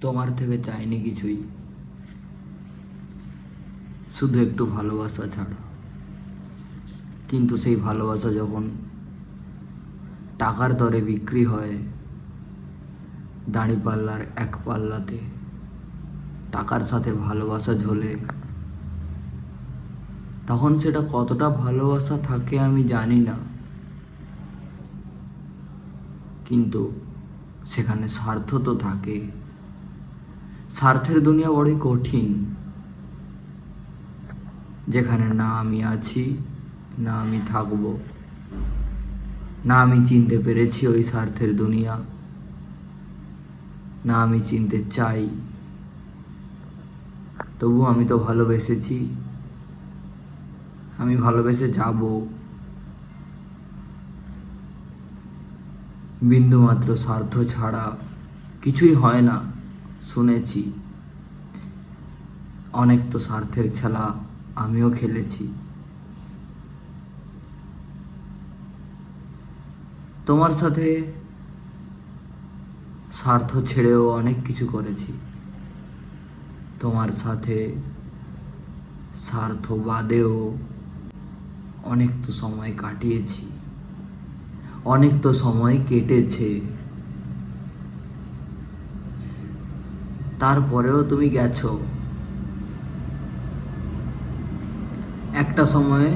তোমার থেকে চাইনি কিছুই। শুধু একটু ভালোবাসা ছাড়া। কিন্তু সেই ভালোবাসা যখন টাকার দরে বিক্রি হয়, দাঁড়িপাল্লার এক পাল্লাতে টাকার সাথে ভালোবাসা ঝোলে, তখন সেটা কতটা ভালোবাসা থাকে আমি জানি না। কিন্তু সেখানে স্বার্থ তো থাকে। স্বার্থের দুনিয়া বড়ই কঠিন। যেখানে না আমি আছি, না আমি থাকব। না আমি চিনতে পেরেছি ওই স্বার্থের দুনিয়া। না আমি চিনতে চাই। তবু আমি তো ভালোবেসেছি। আমি ভালোবেসে যাব। বিন্দুমাত্র স্বার্থ ছাড়া কিছুই হয় না। শুনেছি। অনেক তো স্বার্থের খেলা আমিও খেলেছি। তোমার সাথে স্বার্থ ছেড়েও অনেক কিছু করেছি। তোমার সাথে স্বার্থ বাদেও অনেক তো সময় কাটিয়েছি। অনেক তো সময় কেটেছে। তারপরেও তুমি গেছো। একটা সময়ে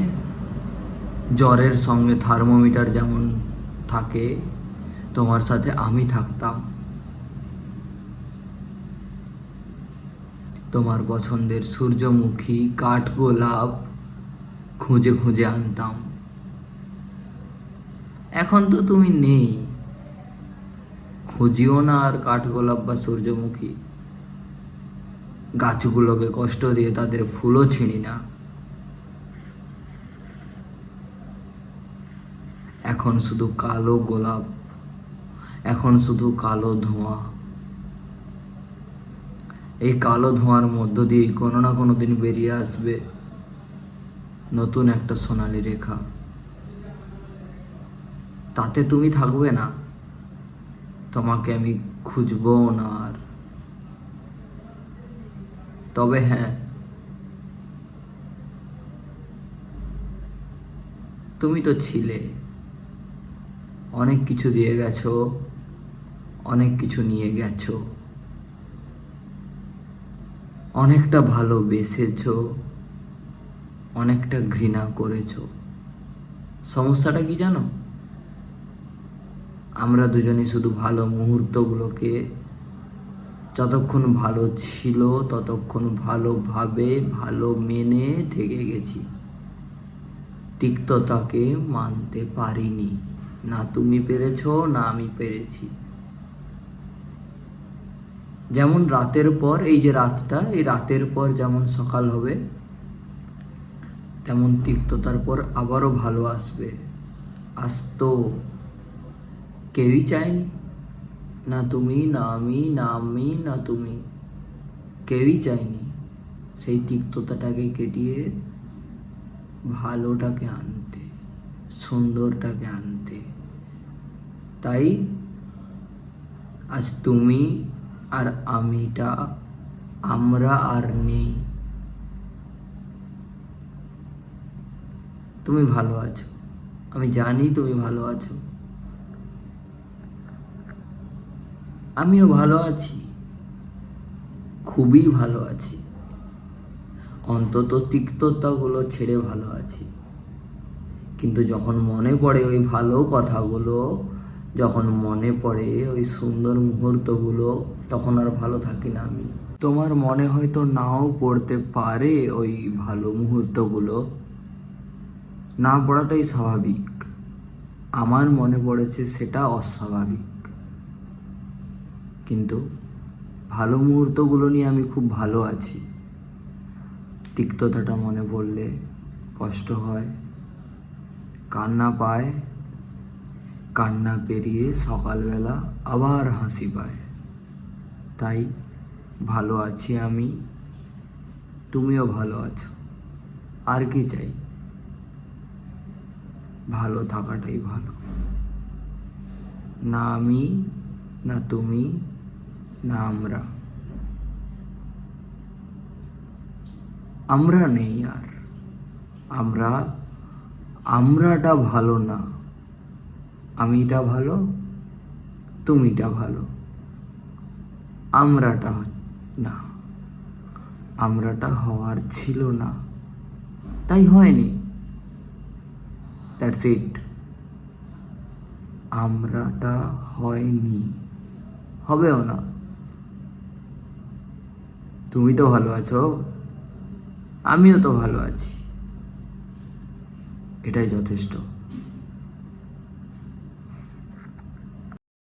জ্বরের সঙ্গে থার্মোমিটার যেমন থাকে, তোমার সাথে আমি থাকতাম। তোমার পছন্দের সূর্যমুখী কাঠগোলাপ খুঁজে খুঁজে আনতাম। এখন তো তুমি নেই। খুঁজিও না আর কাঠগোলাপ বা সূর্যমুখী। গাছগুলোকে কষ্ট দিয়ে তাদের ফুলও ছিঁড়ি না। এখন শুধু কালো গোলাপ, এখন শুধু কালো ধোঁয়া। এই কালো ধোঁয়ার মধ্য দিয়ে কোনো না কোনো দিন বেরিয়ে আসবে নতুন একটা সোনালি রেখা। তাতে তুমি থাকবে না। তোমাকে আমি খুঁজবো না আর। তবে হ্যাঁ। তুমি তো ছিলে। অনেক কিছু দিয়ে গেছো। অনেক কিছু নিয়ে গেছো। অনেকটা ভালোবেসেছো। অনেকটা ঘৃণা করেছ। সমস্যাটা কি জানো? আমরা দুজনই শুধু ভালো মুহূর্তগুলোকে যতক্ষণ ভালো ছিল, ততক্ষণ ভালোভাবে, ভালো মেনে থেকে গেছি। তিক্ততাকে মানতে পারিনি। না তুমি পেরেছ, না আমি পেরেছি। যেমন রাতের পর, এই যে রাতটা, এই রাতের পর যেমন সকাল হবে, তেমন তিক্ততার পর আবারও ভালো আসবে। আসতো কেউই চায়নি। না তুমি না আমি না আমি না তুমি কেউই চায়নি সেই তিক্ততাটাকে কেটিয়ে ভালোটাকে আনতে সুন্দরটাকে আনতে তাই আজ তুমি আর আমিটা আমরা আর নেই তুমি ভালো আছো আমি জানি তুমি ভালো আছো আমিও ভালো আছি। খুবই ভালো আছি। অন্তত তিক্ততাগুলো ছেড়ে ভালো আছি। কিন্তু যখন মনে পড়ে ওই ভালো কথাগুলো, যখন মনে পড়ে ওই সুন্দর মুহূর্তগুলো, তখন আর ভালো থাকি না আমি। তোমার মনে হয়তো নাও পড়তে পারে ওই ভালো মুহূর্তগুলো। না পড়াটাই স্বাভাবিক। আমার মনে পড়েছে সেটা অস্বাভাবিক। কিন্তু ভালো মুহূর্তগুলো নিয়ে আমি খুব ভালো আছি। তিক্ততাটা মনে পড়লে কষ্ট হয়। কান্না পায়, কান্না পেরিয়ে সকালবেলা আবার হাসি পায়। তাই ভালো আছি আমি, তুমিও ভালো আছো। আর কি চাই? ভালো থাকাটাই ভালো। না আমি, না তুমি না আমরা। আমরা নেই আর। আমরা, আমরাটা ভালো না। আমিটা ভালো, তুমিটা ভালো। আমরাটা না। আমরাটা হওয়ার ছিল না। তাই হয়নি। দ্যাটস ইট আমরাটা হয়নি। হবেও না। তুমি তো ভালো আছো। আমিও তো ভালো আছি। এটাই যথেষ্ট।